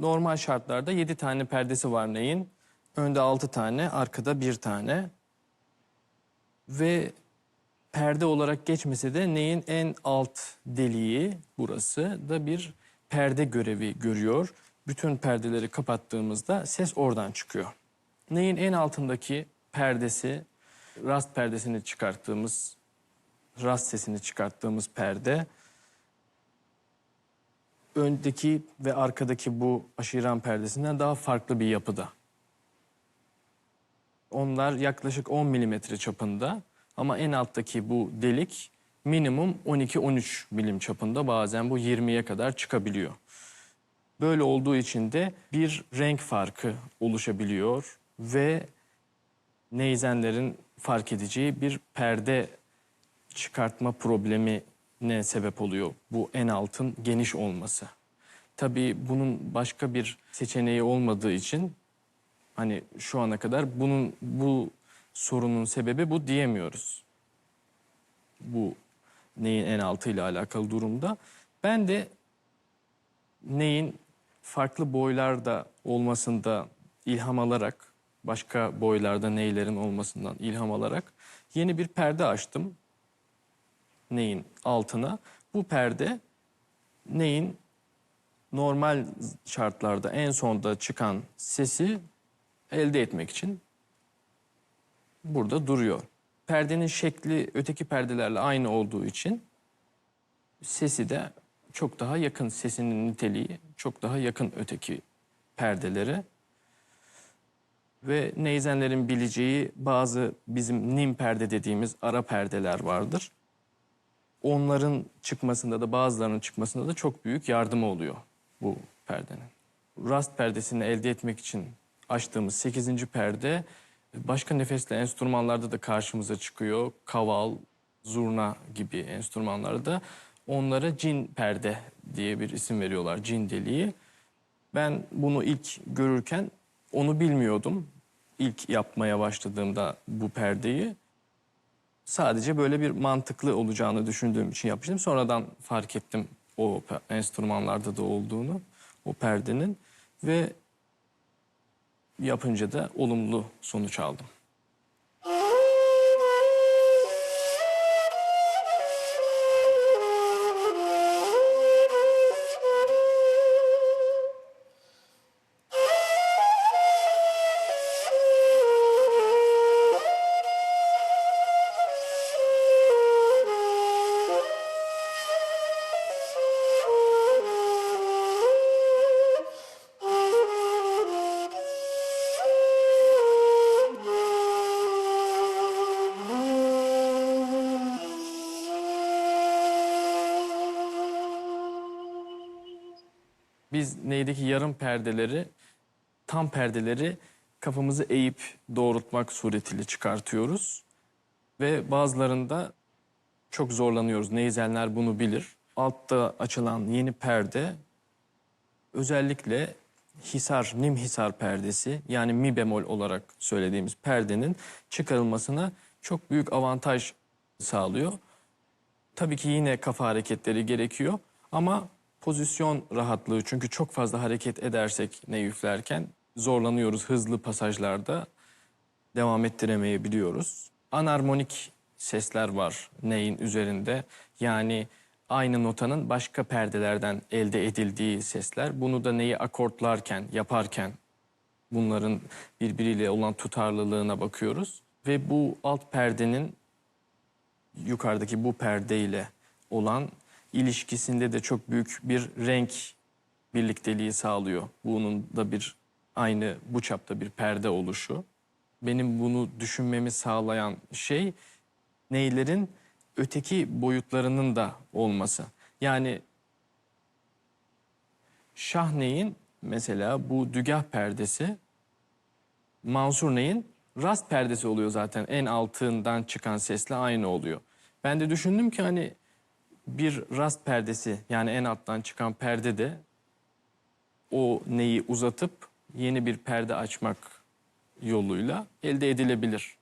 Normal şartlarda 7 tane perdesi var neyin. Önde 6 tane, arkada 1 tane. Ve perde olarak geçmese de neyin en alt deliği burası da bir perde görevi görüyor. Bütün perdeleri kapattığımızda ses oradan çıkıyor. Neyin en altındaki perdesi, rast perdesini çıkarttığımız, rast sesini çıkarttığımız perde. Öndeki ve arkadaki bu aşiran perdesinden daha farklı bir yapıda. Onlar yaklaşık 10 milimetre çapında ama en alttaki bu delik minimum 12-13 milim çapında bazen bu 20'ye kadar çıkabiliyor. Böyle olduğu için de bir renk farkı oluşabiliyor ve neyzenlerin fark edeceği bir perde çıkartma problemi ne sebep oluyor bu en altın geniş olması. Tabii bunun başka bir seçeneği olmadığı için hani şu ana kadar bunun bu sorunun sebebi bu diyemiyoruz. Bu neyin en altıyla alakalı durumda. Ben de neyin farklı boylarda olmasında ilham alarak, başka boylarda neylerin olmasından ilham alarak yeni bir perde açtım. Neyin altına. Bu perde neyin normal şartlarda en sonda çıkan sesi elde etmek için burada duruyor. Perdenin şekli öteki perdelerle aynı olduğu için sesi de çok daha yakın, sesinin niteliği çok daha yakın öteki perdelere. Ve neyzenlerin bileceği bazı bizim nim perde dediğimiz ara perdeler vardır. Onların çıkmasında da bazılarının çıkmasında da çok büyük yardımı oluyor bu perdenin. Rast perdesini elde etmek için açtığımız 8. perde başka nefesli enstrümanlarda da karşımıza çıkıyor. Kaval, zurna gibi enstrümanlarda. Onlara cin perde diye bir isim veriyorlar, cin deliği. Ben bunu ilk görürken onu bilmiyordum. İlk yapmaya başladığımda bu perdeyi sadece böyle bir mantıklı olacağını düşündüğüm için yapmıştım. Sonradan fark ettim o enstrümanlarda da olduğunu, o perdenin ve yapınca da olumlu sonuç aldım. Neydeki yarım perdeleri, tam perdeleri kafamızı eğip doğrultmak suretiyle çıkartıyoruz. Ve bazılarında çok zorlanıyoruz. Neyzenler bunu bilir. Altta açılan yeni perde özellikle hisar, nim hisar perdesi yani mi bemol olarak söylediğimiz perdenin çıkarılmasına çok büyük avantaj sağlıyor. Tabii ki yine kafa hareketleri gerekiyor ama pozisyon rahatlığı çünkü çok fazla hareket edersek ne üflerken zorlanıyoruz hızlı pasajlarda devam ettiremeyebiliyoruz. Anarmonik sesler var neyin üzerinde yani aynı notanın başka perdelerden elde edildiği sesler. Bunu da neyi akortlarken, yaparken bunların birbiriyle olan tutarlılığına bakıyoruz. Ve bu alt perdenin yukarıdaki bu perdeyle olan ilişkisinde de çok büyük bir renk birlikteliği sağlıyor. Bunun da bir aynı bu çapta bir perde oluşu. Benim bunu düşünmemi sağlayan şey neylerin öteki boyutlarının da olması. Yani Şahneyin mesela bu dügah perdesi Mansur Ney'in rast perdesi oluyor zaten. En altından çıkan sesle aynı oluyor. Ben de düşündüm ki hani bir rast perdesi yani en alttan çıkan perde de o neyi uzatıp yeni bir perde açmak yoluyla elde edilebilir.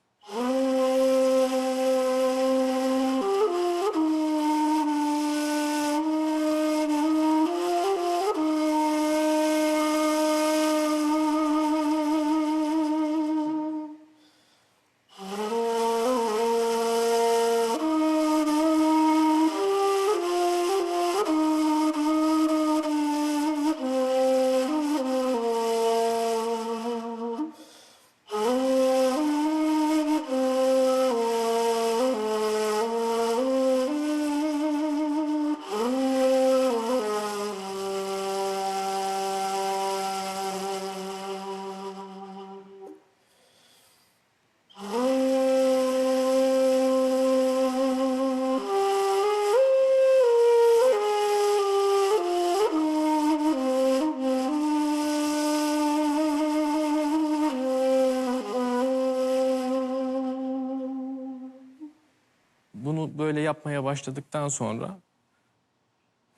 Yapmaya başladıktan sonra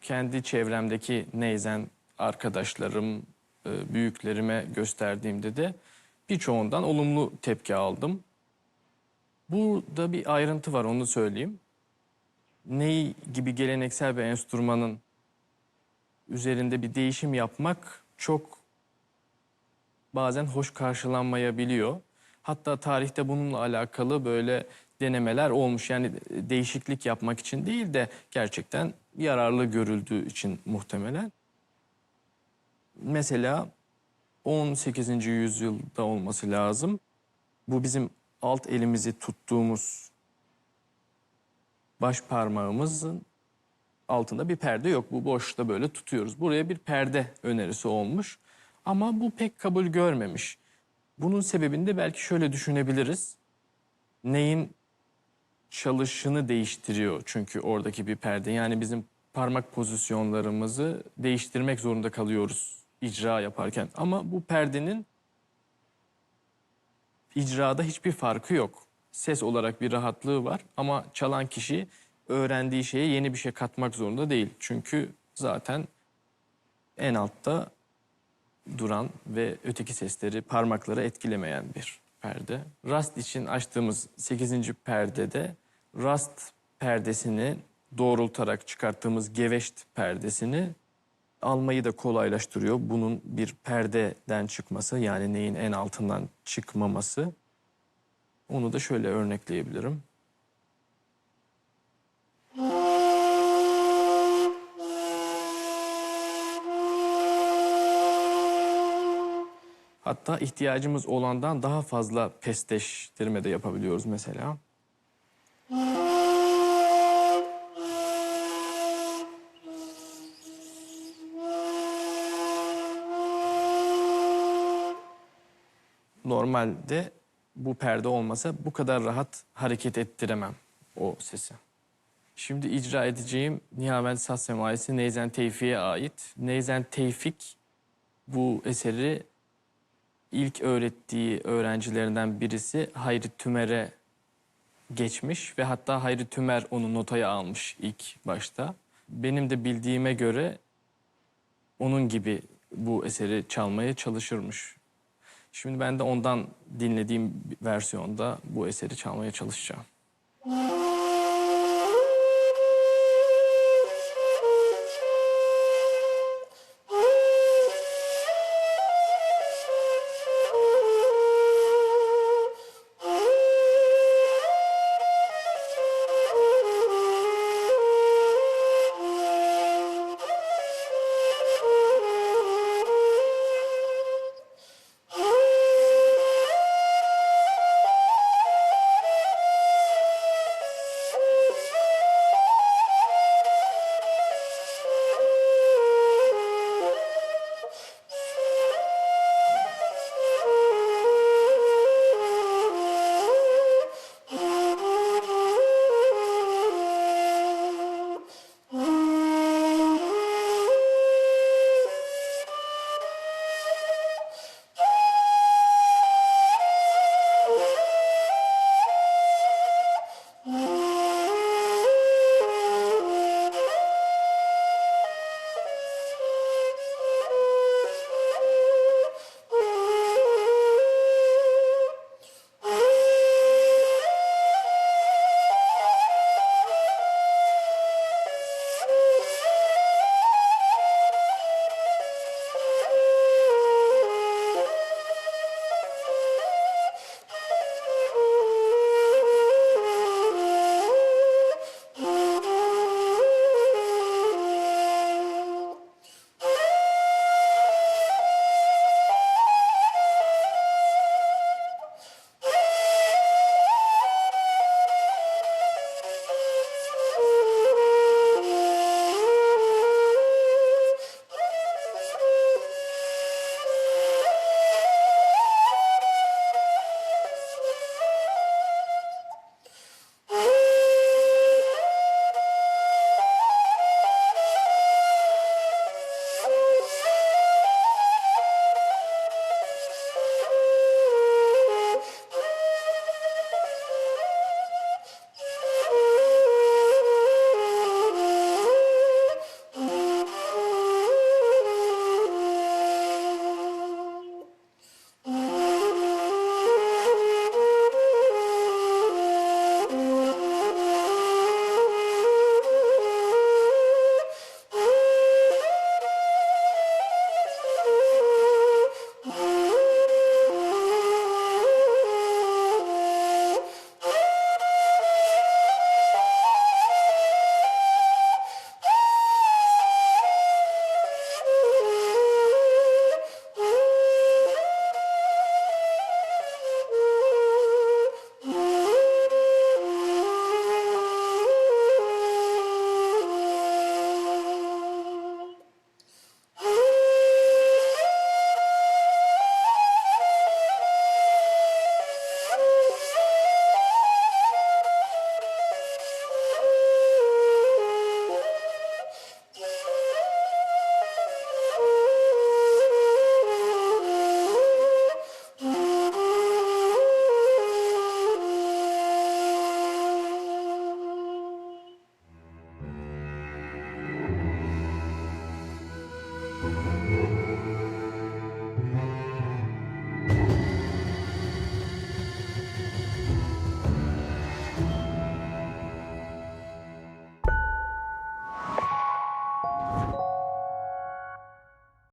kendi çevremdeki neyzen arkadaşlarım, e, büyüklerime gösterdiğimde de birçoğundan olumlu tepki aldım. Burada bir ayrıntı var onu söyleyeyim. Ney gibi geleneksel bir enstrümanın üzerinde bir değişim yapmak çok bazen hoş karşılanmayabiliyor. Hatta tarihte bununla alakalı böyle denemeler olmuş. Yani değişiklik yapmak için değil de gerçekten yararlı görüldüğü için muhtemelen. Mesela 18. yüzyılda olması lazım. Bu bizim alt elimizi tuttuğumuz baş parmağımızın altında bir perde yok. Bu boşta böyle tutuyoruz. Buraya bir perde önerisi olmuş. Ama bu pek kabul görmemiş. Bunun sebebini de belki şöyle düşünebiliriz. Neyin çalışını değiştiriyor çünkü oradaki bir perde. Yani bizim parmak pozisyonlarımızı değiştirmek zorunda kalıyoruz icra yaparken. Ama bu perdenin icrada hiçbir farkı yok. Ses olarak bir rahatlığı var ama çalan kişi öğrendiği şeye yeni bir şey katmak zorunda değil. Çünkü zaten en altta duran ve öteki sesleri parmakları etkilemeyen bir perde. Rast için açtığımız 8. perdede rast perdesini doğrultarak çıkarttığımız geveşt perdesini almayı da kolaylaştırıyor. Bunun bir perdeden çıkması yani neyin en altından çıkmaması. Onu da şöyle örnekleyebilirim. Hatta ihtiyacımız olandan daha fazla pesteştirme de yapabiliyoruz mesela. Normalde bu perde olmasa bu kadar rahat hareket ettiremem o sesi. Şimdi icra edeceğim Nihavel Saz Semaisi Neyzen Tevfik'e ait. Neyzen Tevfik bu eseri ilk öğrettiği öğrencilerinden birisi Hayri Tümer'e geçmiş ve hatta Hayri Tümer onu notaya almış ilk başta. Benim de bildiğime göre onun gibi bu eseri çalmaya çalışırmış. Şimdi ben de ondan dinlediğim versiyonda bu eseri çalmaya çalışacağım.